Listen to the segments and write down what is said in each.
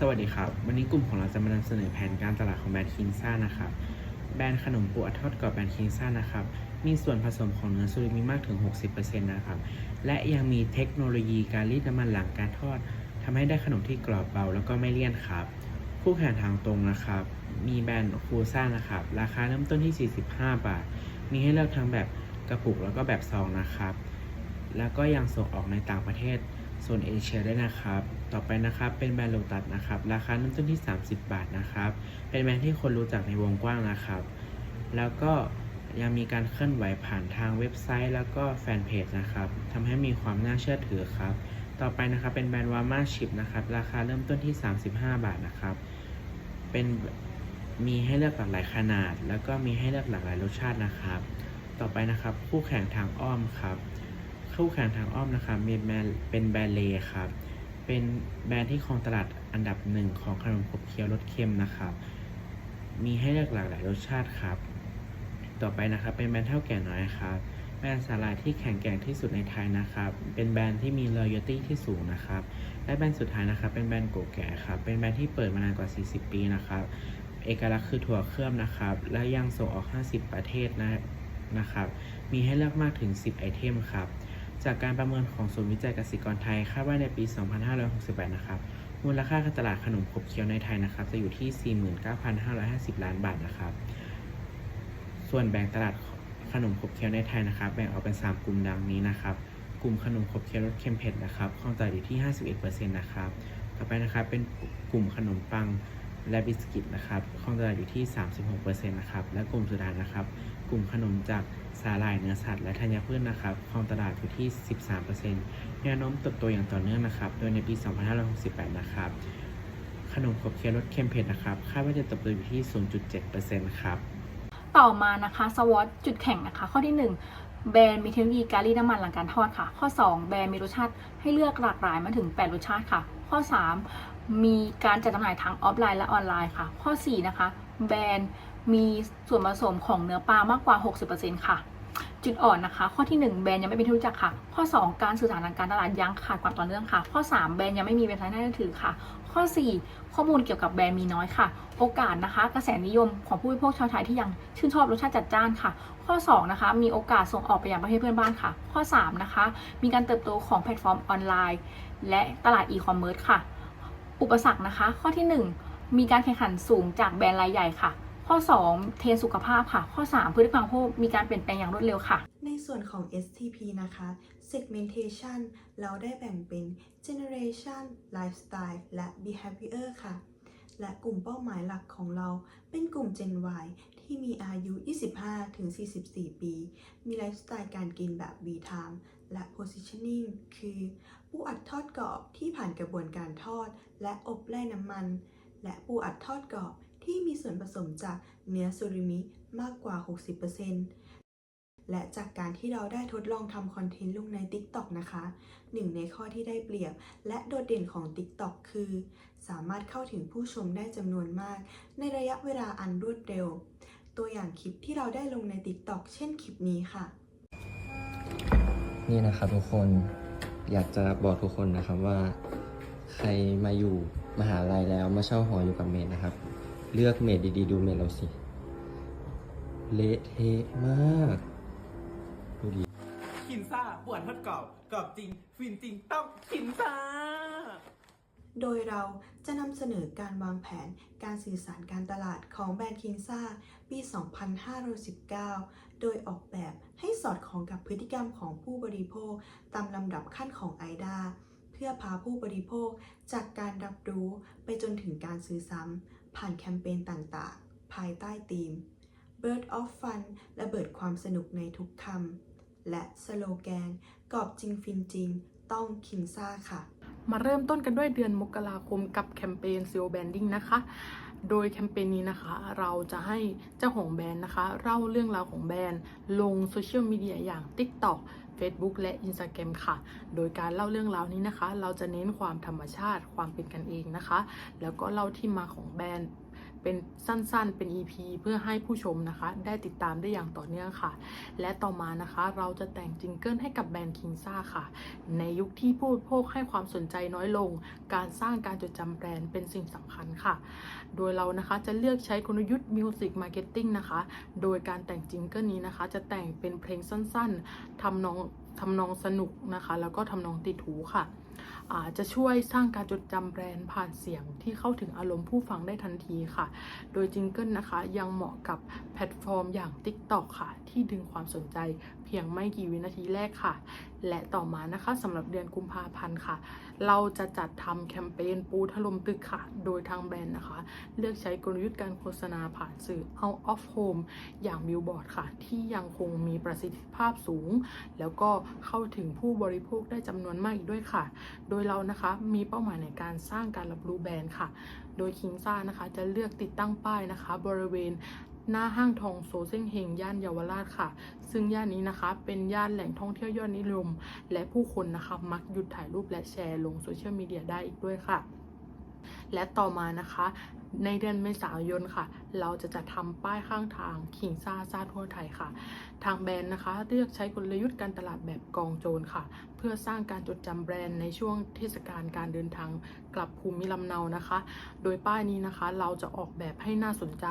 สวัสดีครับ วันนี้กลุ่มของเราจะมานำเสนอแผนการตลาดของแบรนด์คิงซ่านะครับ แบรนด์ขนมปูอัดทอดกรอบแบรนด์คิงซ่านะครับ มีส่วนผสมของเนื้อซูริมีมากถึง 60%นะครับ และยังมีเทคโนโลยีการรีดน้ำมันหลังการทอดทำให้ได้ขนมที่กรอบเบาแล้วก็ไม่เลี่ยนครับ คู่แข่งทางตรงนะครับ มีแบรนด์คูซ่านะครับ ราคาเริ่มต้นที่ 45 บาท มีให้เลือกทั้งแบบกระปุกแล้วก็แบบซองนะครับ แล้วก็ยังส่งออกในต่างประเทศโซนเอเชียได้นะครับ ต่อไปนะครับ เป็นแบรนด์โลตัสนะครับ ราคาเริ่มต้นที่ 30 บาทนะครับ เป็นแบรนด์ที่คนรู้จักในวงกว้างนะครับ แล้วก็ยังมีการเคลื่อนไหวผ่านทางเว็บไซต์ แล้วก็แฟนเพจนะครับทำให้มีความน่าเชื่อถือครับ ต่อไปนะครับเป็นแบรนด์วาม่าชิพนะครับ ราคาเริ่มต้นที่ 35 บาทนะครับ เป็นมีให้เลือกหลากหลายขนาด แล้วก็มีให้เลือกหลากหลายรสชาตินะครับ ต่อไปนะครับคู่แข่งทางอ้อมครับ คู่แข่งทางอ้อมนะครับมีแบรนด์เป็นแบรนด์เลครับ เป็นแบรนด์ที่ครองตลาดอันดับหนึ่งของขนมขบเคี้ยวรสเค็มนะครับ มีให้เลือกหลากหลายรสชาติครับ ต่อไปนะครับเป็นแบรนด์เท่าแก่น้อยครับแบรนด์สาหร่ายที่แข็งแกร่งที่สุดในไทยนะครับ เป็นแบรนด์ที่มี loyalty ที่สูงนะครับ และแบรนด์สุดท้ายนะครับ เป็นแบรนด์โกแก่ครับ เป็นแบรนด์ที่เปิดมานานกว่า 40 ปีนะครับ เอกลักษณ์คือถั่วเคลือบนะครับ และยังส่งออก 50 ประเทศนะนะครับ มีให้เลือกมากถึง 10 ไอเทมครับ จากการประเมินของศูนย์วิจัยเกษตรกรไทยคาดว่าในปี 2568 นะครับ มูลค่าการตลาดขนมขบเคี้ยวในไทยนะครับ จะอยู่ที่ 49,550 ล้านบาทนะครับ ส่วนแบ่งตลาดขนมขบเคี้ยวในไทยนะครับ แบ่งออกเป็น 3 กลุ่มดังนี้นะครับ กลุ่มขนมขบเคี้ยวรสเค็มเผ็ดนะครับครองตลาดอยู่ที่ 51%นะครับ ต่อไปนะครับเป็นกลุ่มขนมปัง และบิสกิตนะครับครองตลาดอยู่ที่ 36%นะครับและกลุ่มสุดท้ายนะครับ กลุ่มขนมจากสาหร่ายเนื้อสัตว์และธัญพืชนะครับครองตลาดอยู่ที่ 13%แนวโน้มเติบโตอย่างต่อเนื่องนะครับ โดยในปี 2568 นะครับ ขนมขบเคี้ยวรสเค็มเผ็ดนะครับคาดว่าจะเติบโตอยู่ที่ 0.7%ครับต่อมานะคะสวอตจุดแข่งนะคะ ข้อที่ 1 แบรนด์มีเทคโนโลยีการรีดน้ำมันหลังการทอดค่ะ ข้อ 2 แบรนด์มีรสชาติให้เลือกหลากหลายมาถึง 8 รสชาติค่ะ ข้อ 3 มีการจัดจำหน่ายทั้งออฟไลน์และออนไลน์ค่ะ ข้อ 4 นะคะ แบรนด์มีส่วนผสมของเนื้อปลามากกว่า 60%ค่ะ จุดอ่อนนะคะ ข้อที่ 1 แบรนด์ยังไม่เป็นที่รู้จักค่ะ ข้อ 2 การสื่อสารทางการตลาดยังขาดความต่อเนื่องค่ะ ข้อ 3 แบรนด์ยังไม่มีเว็บไซต์น่าเชื่อถือค่ะ ข้อ 4 ข้อมูลเกี่ยวกับแบรนด์มีน้อยค่ะ โอกาสนะคะ กระแสนิยมของผู้บริโภคชาวไทยที่ยังชื่นชอบรสชาติจัดจ้านค่ะ ข้อ 2 นะคะ มีโอกาสส่งออกไปยังประเทศเพื่อนบ้านค่ะ ข้อ 3 นะคะ มีการเติบโตของแพลตฟอร์มออนไลน์ และตลาดอีคอมเมิร์ซค่ะ อุปสรรคนะคะ ข้อที่ 1 มีการแข่งขันสูงจากแบรนด์รายใหญ่ค่ะ ข้อ 2 เทนสุขภาพค่ะ ข้อ 3 พฤติกรรมผู้มีการเปลี่ยนแปลงอย่างรวดเร็วค่ะ ในส่วนของ STP นะคะ segmentation เราได้แบ่งเป็น generation lifestyle และ behavior ค่ะ และกลุ่มเป้าหมายหลักของเราเป็นกลุ่ม Gen Y ที่มีอายุ 25-44 ปี มีไลฟ์สไตล์การกินแบบ V-time และ positioning คือปูอัดทอดกรอบที่ผ่านกระบวนการทอด และอบแล่น้ำมัน และปูอัดทอดกรอบ ที่มีส่วนผสมจากเนื้อซูริมิมากกว่า 60%และจากการที่เราได้ทดลองทำคอนเทนต์ลงใน TikTok นะคะหนึ่งในข้อที่ได้เปรียบ และโดดเด่นของ TikTok คือ สามารถเข้าถึงผู้ชมได้จำนวนมาก ในระยะเวลาอันรวดเร็ว ตัวอย่างคลิปที่เราได้ลงใน TikTok เช่นคลิปนี้ค่ะ นี่นะครับทุกคนอยากจะบอกทุกคนนะครับว่า ใครมาอยู่มหาลัยแล้วมาเช่าหออยู่กับเมดนะครับ เลือกเมดดีๆ ดูเมดเราสิ เละเทะมากดูดิคินซ่าปวดทอดกรอบกรอบจริง ฟินจริงต้องคินซ่า โดยเราจะนำเสนอการวางแผนการสื่อสารการตลาดของแบรนด์คิงซ่าปี 2519 โดยออกแบบให้สอดคล้องกับพฤติกรรมของผู้บริโภคตามลำดับขั้นของไอดาเพื่อพาผู้บริโภคจากการรับรู้ไปจนถึงการซื้อซ้ำ ผ่านแคมเปญต่างๆ ภายใต้ธีม Bird of Fun ระเบิดความสนุกในทุกคำ และสโลแกน กอบจริงฟินจริง ต้องคินซ่าค่ะ มาเริ่มต้นกันด้วยเดือนมกราคมกับแคมเปญ SEO Branding นะคะ โดยแคมเปญนี้นะคะ เราจะให้เจ้าของแบรนด์นะคะเล่าเรื่องราวของแบรนด์ ลงโซเชียลมีเดียอย่าง TikTok Facebook และ Instagram ค่ะ โดยการเล่าเรื่องราวนี้นะคะ เราจะเน้นความธรรมชาติ ความเป็นกันเองนะคะ แล้วก็เล่าที่มาของแบรนด์ เป็นสั้นๆ เป็น EP เพื่อให้ผู้ชมนะคะ ได้ติดตามได้อย่างต่อเนื่องค่ะ และต่อมานะคะเราจะแต่งจิงเกิลให้กับแบรนด์คิงซ่าค่ะ ในยุคที่ผู้บริโภคให้ความสนใจน้อยลง การสร้างการจดจำแบรนด์เป็นสิ่งสำคัญค่ะ โดยเรานะคะจะเลือกใช้กลยุทธ์ Music Marketing นะคะ โดยการแต่งจิงเกิลนี้นะคะ จะแต่งเป็นเพลงสั้นๆทำนองทำนองสนุกนะคะ แล้วก็ทำนองติดหูค่ะ จะช่วยสร้างการจดจำแบรนด์ผ่านเสียงที่เข้าถึงอารมณ์ผู้ฟังได้ทันทีค่ะ โดยจิงเกิลนะคะยังเหมาะกับแพลตฟอร์มอย่าง TikTok ค่ะ ที่ดึงความสนใจเพียงไม่กี่วินาทีแรกค่ะ และต่อมานะคะสำหรับเดือนกุมภาพันธ์ค่ะ เราจะจัดทำแคมเปญปูถล่มตึกค่ะ โดยทางแบรนด์นะคะ เลือกใช้กลยุทธ์การโฆษณาผ่านสื่อ out of home อย่างบิลบอร์ดค่ะ ที่ยังคงมีประสิทธิภาพสูง แล้วก็เข้าถึงผู้บริโภคได้จำนวนมากอีกด้วยค่ะ โดยเรานะคะมีเป้าหมายในการสร้างการรับรู้แบรนด์ค่ะ โดยคิงซ่านะคะจะเลือกติดตั้งป้ายนะคะ บริเวณ หน้าห้างทองโซเซ้งเฮงย่านเยาวราชค่ะ ซึ่งย่านนี้นะคะเป็นย่านแหล่งท่องเที่ยวยอดนิยม และผู้คนนะคะมักหยุดถ่ายรูปและแชร์ลงโซเชียลมีเดียได้อีกด้วยค่ะและต่อมานะคะ ในเดือนเมษายนค่ะ เราจะจัดทำป้ายข้างทางขิงซ่าซาทั่วไทยค่ะ ทางแบรนด์นะคะเลือกใช้กลยุทธ์การตลาดแบบกองโจรค่ะ เพื่อสร้างการจดจำแบรนด์ในช่วงเทศกาลการเดินทางกลับภูมิลำเนานะคะ โดยป้ายนี้นะคะเราจะออกแบบให้น่าสนใจ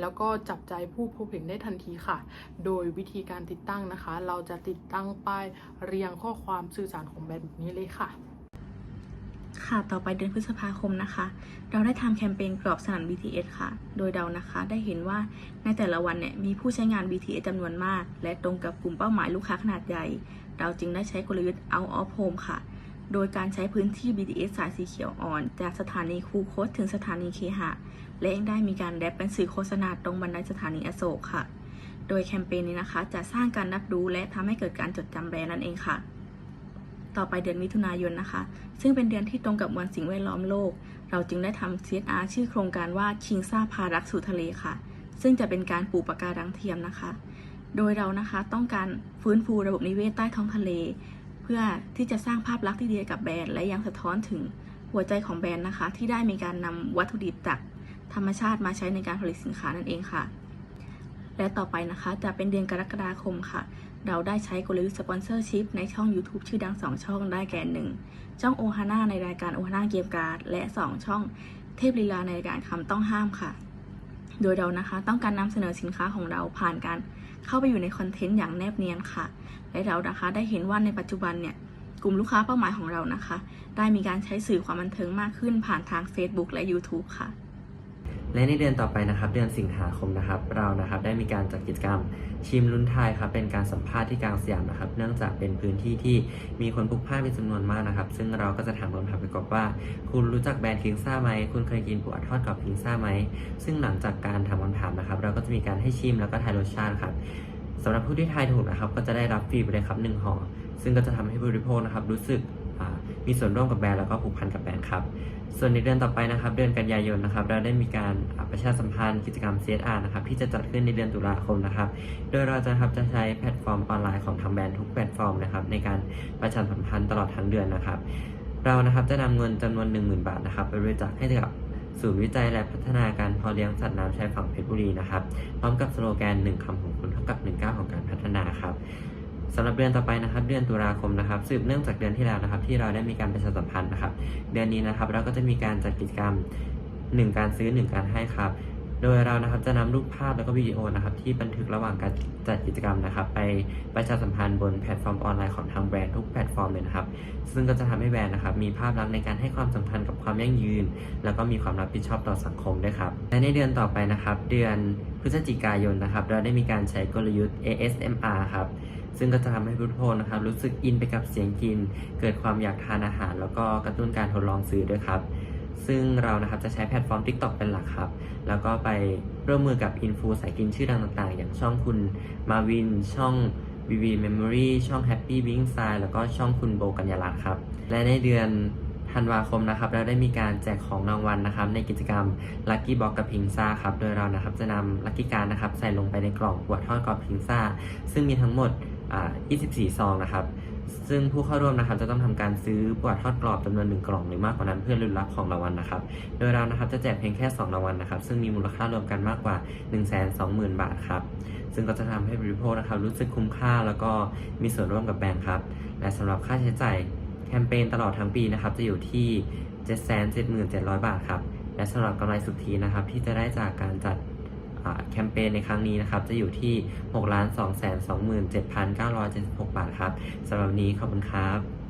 แล้วก็จับใจผู้พบเห็นได้ทันทีค่ะ โดยวิธีการติดตั้งนะคะ เราจะติดตั้งป้ายเรียงข้อความสื่อสารของแบรนด์แบบนี้เลยค่ะ ค่ะ ต่อไปเดือนพฤษภาคมนะคะ เราได้ทำแคมเปญกรอบสนาม BTS ค่ะ โดยเรานะคะได้เห็นว่าในแต่ละวันเนี่ยมีผู้ใช้งาน BTS จำนวนมาก และตรงกับกลุ่มเป้าหมายลูกค้าขนาดใหญ่ เราจึงได้ใช้กลยุทธ์ out of home ค่ะ โดยการใช้พื้นที่ BTS สายสีเขียวอ่อน จากสถานีคูคตถึงสถานีเคหะ และยังได้มีการแรปเป็นสื่อโฆษณาตรงบันไดสถานีอโศกค่ะ โดยแคมเปญนี้นะคะ จะสร้างการรับรู้และทำให้เกิดการจดจำแบรนด์นั่นเองค่ะ ต่อไปเดือนมิถุนายนนะคะ ซึ่งเป็นเดือนที่ตรงกับวันสิ่งแวดล้อมโลก เราจึงได้ทำ CSR ชื่อโครงการว่าชิงซ่าพารักสู่ทะเลค่ะ ซึ่งจะเป็นการปลูกปะการังเทียมนะคะ โดยเรานะคะต้องการฟื้นฟูระบบนิเวศใต้ท้องทะเล เพื่อที่จะสร้างภาพลักษณ์ที่ดีกับแบรนด์และยังสะท้อนถึงหัวใจของแบรนด์นะคะ ที่ได้มีการนำวัตถุดิบจากธรรมชาติมาใช้ในการผลิตสินค้านั่นเองค่ะ และต่อไปนะคะ จะเป็นเดือนกรกฎาคมค่ะ เราได้ใช้กลยุทธ์สปอนเซอร์ชิพในช่อง YouTube ชื่อดัง 2 ช่องได้แก่หนึ่งช่องโอฮาน่าในรายการโอฮาน่าเกมการ์ดและ 2 ช่องเทพลีลาในรายการคำต้องห้ามค่ะ โดยเรานะคะต้องการนำเสนอสินค้าของเราผ่านการเข้าไปอยู่ในคอนเทนต์อย่างแนบเนียนค่ะ และเรานะคะได้เห็นว่าในปัจจุบันเนี่ยกลุ่มลูกค้าเป้าหมายของเรานะคะ ได้มีการใช้สื่อความบันเทิงมากขึ้นผ่านทาง Facebook และ YouTube ค่ะ และในเดือนต่อไปนะครับ เดือนสิงหาคมนะครับ เรานะครับได้มีการจัดกิจกรรมชิมลุ้นไทยครับเป็นการสัมภาษณ์ที่กลางสยามนะครับ เนื่องจากเป็นพื้นที่ที่มีคนพลุกพล่านเป็นจำนวนมากนะครับ ซึ่งเราก็จะถามคำถามไปกอบว่า คุณรู้จักแบรนด์คิงซ่าไหมคุณเคยกินปูอัดทอดกับคิงซ่าไหมซึ่งหลังจากการทำคำถามนะครับ เราก็จะมีการให้ชิมแล้วก็ทายรสชาติครับสำหรับผู้ที่ทายถูกนะครับ ก็จะได้รับฟรีไปเลยครับหนึ่งห่อซึ่งก็จะทำให้ผู้บริโภคนะครับรู้สึก มีส่วนร่วมกับแบรนด์แล้วก็ผูกพันกับแบรนด์ครับส่วนในเดือนต่อไปนะครับเดือนกันยายนนะครับเราได้มีการประชาสัมพันธ์กิจกรรม CSR นะครับที่จะจัดขึ้นในเดือนตุลาคมนะครับ โดยเราจะครับจะใช้แพลตฟอร์มออนไลน์ของทางแบรนด์ทุกแพลตฟอร์มนะครับในการประชาสัมพันธ์ตลอดทั้งเดือนนะครับ เรานะครับจะนำเงินจำนวน 10,000 บาทนะครับไปบริจาคให้กับศูนย์วิจัยและพัฒนาการพอเลี้ยงสัตว์น้ำชายฝั่งเพชรบุรีนะครับพร้อมกับสโลแกน 1คำของคุณเท่ากับ1ก้าวของการพัฒนาครับ สำหรับเดือนต่อไปนะครับเดือนตุลาคมนะครับสืบเนื่องจากเดือนที่แล้วนะครับ ที่เราได้มีการประชาสัมพันธ์นะครับ เดือนนี้นะครับเราก็จะมีการจัดกิจกรรม 1 การซื้อ 1 การให้ครับ โดยเรานะครับจะนำรูปภาพแล้วก็วิดีโอนะครับที่บันทึกระหว่างการจัดกิจกรรมนะครับ ไปประชาสัมพันธ์บนแพลตฟอร์มออนไลน์ของทางแบรนด์ทุกแพลตฟอร์มเลยนะครับ ซึ่งก็จะทำให้แบรนด์นะครับมีภาพลักษณ์ในการให้ความสำคัญกับความยั่งยืน แล้วก็มีความรับผิดชอบต่อสังคมด้วยครับและในเดือนต่อไปนะครับ เดือนพฤศจิกายนนะครับ เราได้มีการใช้กลยุทธ์ ASMR ครับ ซึ่งก็จะทำให้ผู้โภคนะครับรู้สึกอินไปกับเสียงกิน เกิดความอยากทานอาหาร แล้วก็กระตุ้นการทดลองซื้อด้วยครับ ซึ่งเรานะครับจะใช้แพลตฟอร์ม TikTok เป็นหลักครับ แล้วก็ไปร่วมมือกับอินฟูสายกินชื่อดังต่างๆ อย่างช่องคุณมาวินช่อง VV Memory ช่อง Happy Bing Style แล้วก็ช่องคุณโบกัญญาลักษณ์ครับ และในเดือนธันวาคมนะครับเราได้มีการแจกของรางวัลนะครับ ในกิจกรรม Lucky Box กับพิงซ่าครับ โดยเรานะครับจะนำ Lucky การนะครับใส่ลงไปในกล่องขวดทอดกรอบพิงซ่า ซึ่งมีทั้งหมด 24 ซองนะครับ ซึ่งผู้เข้าร่วมนะครับจะต้องทำการซื้อปวดทอดกรอบจำนวนหนึ่งกล่องหรือมากกว่านั้นเพื่อลุ้นรับของรางวัลนะครับ โดยเรานะครับจะแจกเพียงแค่ 2 รางวัลนะครับ ซึ่งมีมูลค่ารวมกันมากกว่า 1 2 0 0 0 0 บาทครับ ซึ่งก็จะทำให้บริโภคนะครับรู้สึกคุ้มค่าแล้วก็มีส่วนร่วมกับแบรนด์ครับ และสำหรับค่าใช้จ่ายแคมเปญตลอดทั้งปีนะครับจะอยู่ที่ 777,700 บาทครับ และสำหรับกำไรสุทธินะครับที่จะได้จากการจัด แคมเปญในครั้งนี้นะครับ จะอยู่ที่ 6 2 2 7 9 7 6 บาทครับสำหรับนี้ขอบคุณครับ